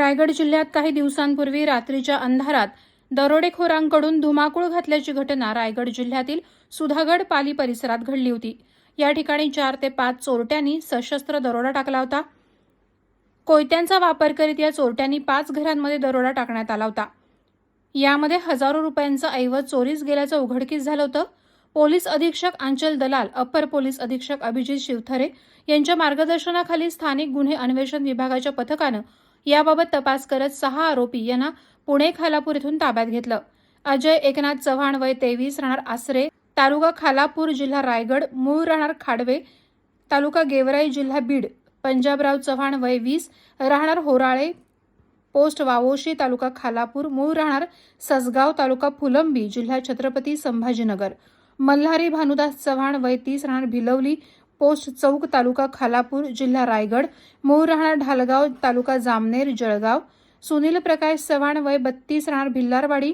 रायगड जिल्ह्यात काही दिवसांपूर्वी रात्रीच्या अंधारात दरोडेखोरांकडून धुमाकूळ घातल्याची घटना रायगड जिल्ह्यातील सुधागड पाली परिसरात घडली होती. या ठिकाणी चार ते पाच चोरट्यांनी सशस्त्र दरोडा टाकला होता. कोयत्यांचा वापर करीत या चोरट्यांनी पाच घरांमध्ये दरोडा टाकण्यात आला होता. यामध्ये हजारो रुपयांचं ऐवज चोरीस गेल्याचं उघडकीस झालं होतं. पोलीस अधीक्षक आंचल दलाल अप्पर पोलीस अधीक्षक अभिजित शिवथरे यांच्या मार्गदर्शनाखाली स्थानिक गुन्हे अन्वेषण विभागाच्या पथकानं याबाबत तपास करत सहा आरोपी यांना पुणे खालापूर येथून ताब्यात घेतलं. अजय एकनाथ चव्हाण वय तेवीस राहणार आसरे तालुका खालापूर जिल्हा रायगड मूळ राहणार खाडवे तालुका गेवराई जिल्हा बीड पंजाबराव चव्हाण वय वीस राहणार होराळे पोस्ट वावोशी तालुका खालापूर मूळ राहणार ससगाव तालुका फुलंबी जिल्हा छत्रपती संभाजीनगर. मल्हारी भानुदास चव्हाण वय तीस राहणार भिलवली पोस्ट चौक तालुका खालापूर जिल्हा रायगड मूळ राहणार ढालगाव तालुका जामनेर जळगाव. सुनील प्रकाश चव्हाण वय बत्तीस राहणार भिल्लारवाडी.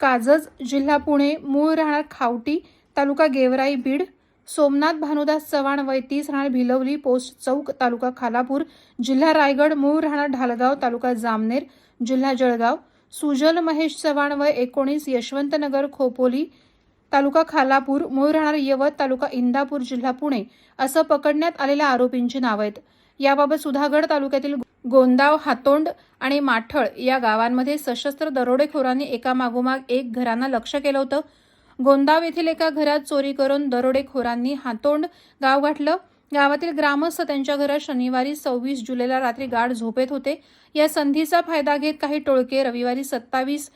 काजज जिल्हा पुणे मूळ राहणार खावटी तालुका गेवराई बीड. सोमनाथ भानुदास चव्हाण वय तीस राहणार भिलवली पोस्ट चौक तालुका खालापूर जिल्हा रायगड मूळ राहणार ढालगाव तालुका जामनेर जिल्हा जळगाव. सुजल महेश चव्हाण वय एकोणीस यशवंतनगर खोपोली. तालुका खालापूर मूळ राहणार यवत तालुका इंदापूर जिल्हा पुणे असं पकडण्यात आलेल्या आरोपींची नावं आहेत. याबाबत सुधागड तालुक्यातील गोंदाव हातोंड आणि माठळ या गावांमध्ये सशस्त्र दरोडेखोरांनी एकामागोमाग एक घरांना लक्ष केलं होतं. गोंदाव येथील एका घरात चोरी करून दरोडेखोरांनी हातोंड गाव गाठलं. गावातील ग्रामस्थ त्यांच्या घरात शनिवारी सव्वीस जुलैला रात्री गाढ झोपेत होते. या संधीचा फायदा घेत काही टोळके रविवारी सत्तावीस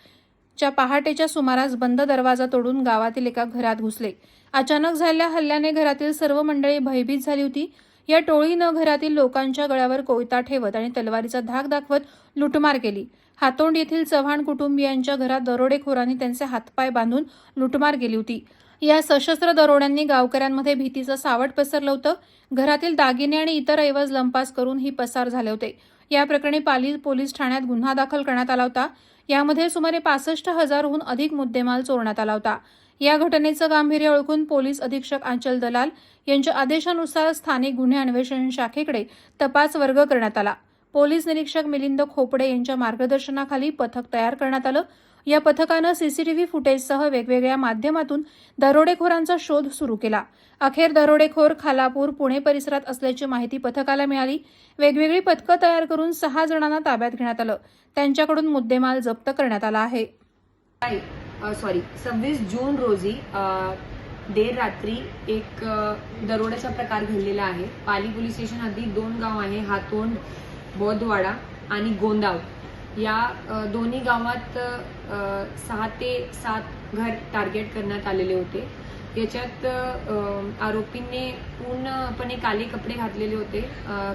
च्या पहाटेच्या सुमारास बंद दरवाजा तोडून गावातील एका घरात घुसले. अचानक झालेल्या हल्ल्याने घरातील सर्व मंडळी भयभीत झाली होती. या टोळीनं घरातील लोकांच्या गळ्यावर कोयता ठेवत आणि तलवारीचा धाक दाखवत लुटमार केली. हातोंड येथील चव्हाण कुटुंबियांच्या घरात दरोडेखोरांनी त्यांचे हातपाय बांधून लुटमार केली होती. या सशस्त्र दरोड्यांनी गावकऱ्यांमध्ये भीतीचं सावट पसरलं होतं. घरातील दागिने आणि इतर ऐवज लंपास करून ही पसार झाले होते. या प्रकरणी पाली पोलीस ठाण्यात गुन्हा दाखल करण्यात आला होता. यामध्ये सुमारे पासष्ट हजारहून अधिक मुद्देमाल चोरण्यात आला होता. या घटनेचं गांभीर्य ओळखून पोलीस अधीक्षक आंचल दलाल यांच्या आदेशानुसार स्थानिक गुन्हे अन्वेषण शाखेकडे तपास वर्ग करण्यात आला. पोलीस निरीक्षक मिलिंद खोपडे यांच्या मार्गदर्शनाखाली पथक तयार करण्यात आलं. या पथकानं सीसीटीव्ही फुटेजसह वेगवेगळ्या माध्यमातून दरोडेखोरांचा शोध सुरू केला. अखेर दरोडेखोर खालापूर पुणे परिसरात असल्याची माहिती पथकाला मिळाली. वेगवेगळी पथकं तयार करून सहा जणांना ताब्यात घेण्यात आलं. त्यांच्याकडून मुद्देमाल जप्त करण्यात आला आहे. सॉरी सव्वीस जून रोजी देर रात्री एक दरोड्याचा प्रकार घडलेला आहे. पाली पोलीस स्टेशन आधी दोन गाव आहे. हातोंड बोधवाडा आणि गोंदाव. या दोन्ही गावात सहा ते सात घर टार्गेट करण्यात आलेले होते. याच्यात आरोपींनी पूर्णपणे काले कपडे घातलेले होते.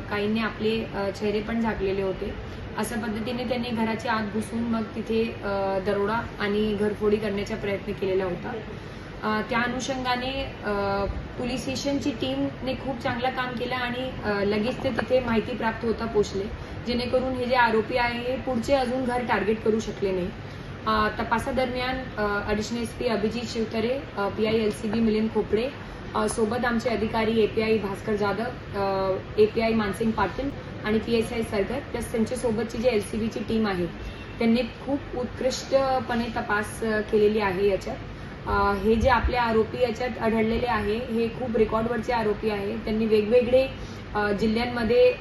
काहींनी आपले चेहरे पण झाकलेले होते. अशा पद्धतीने त्यांनी घराच्या आत घुसून मग तिथे दरोडा आणि घरफोडी करण्याचा प्रयत्न केलेला होता. त्या अनुषंगाने पोलीस स्टेशनची टीमने खूप चांगलं काम केलं आणि लगेच ते तिथे माहिती प्राप्त होता पोचले जेणेकरून हे जे आरोपी आहे हे पुढचे अजून घर टार्गेट करू शकले नाही. तपासादरम्यान additional S P Abhijit Shivtare P I L C B Milind Khopde सोबत आमचे अधिकारी एपीआय भास्कर जाधव एपीआय मानसिंग पाटील आणि P S I Sargar plus त्यांच्यासोबतची जी एल सी बीची टीम आहे त्यांनी खूप उत्कृष्टपणे तपास केलेली आहे याच्यात. हे जे आपले आरोपी याच्यात आढळलेले आहे हे खूप रेकॉर्डवरचे आरोपी आहे. त्यांनी वेगवेगळे जिल्ह्यांमध्ये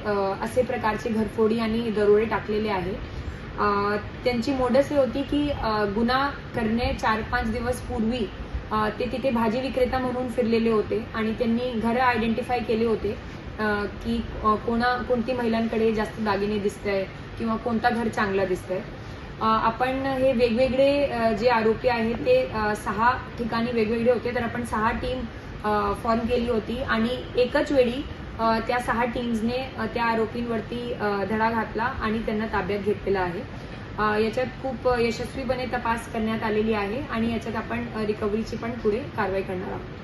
असे प्रकारचे घरफोडी आणि दरोडे टाकलेले आहे. त्यांची मोडस ही होती की गुन्हा करणे चार पाच दिवस पूर्वी ते तिथे भाजी विक्रेता म्हणून फिरलेले होते आणि त्यांनी घरं आयडेंटिफाय केले होते की कोणा कोणती महिलांकडे जास्त दागिने दिसत आहे किंवा कोणता घर चांगला दिसत आहे आपण हे वेगवेगळे जे आरोपी आहेत ते सहा ठिकाणी वेगवेगळे होते. तर आपण सहा टीम फॉर्म केली होती. आणि एकच वेळी त्या सहा टीम्सने त्या आरोपींवरती धडा घातला आणि त्यांना ताब्यात घेतलेला आहे. याच्यात खूप यशस्वीपणे तपास करण्यात आलेली आहे. आणि याच्यात आपण रिकव्हरीची पण पुढे कारवाई करणार आहोत.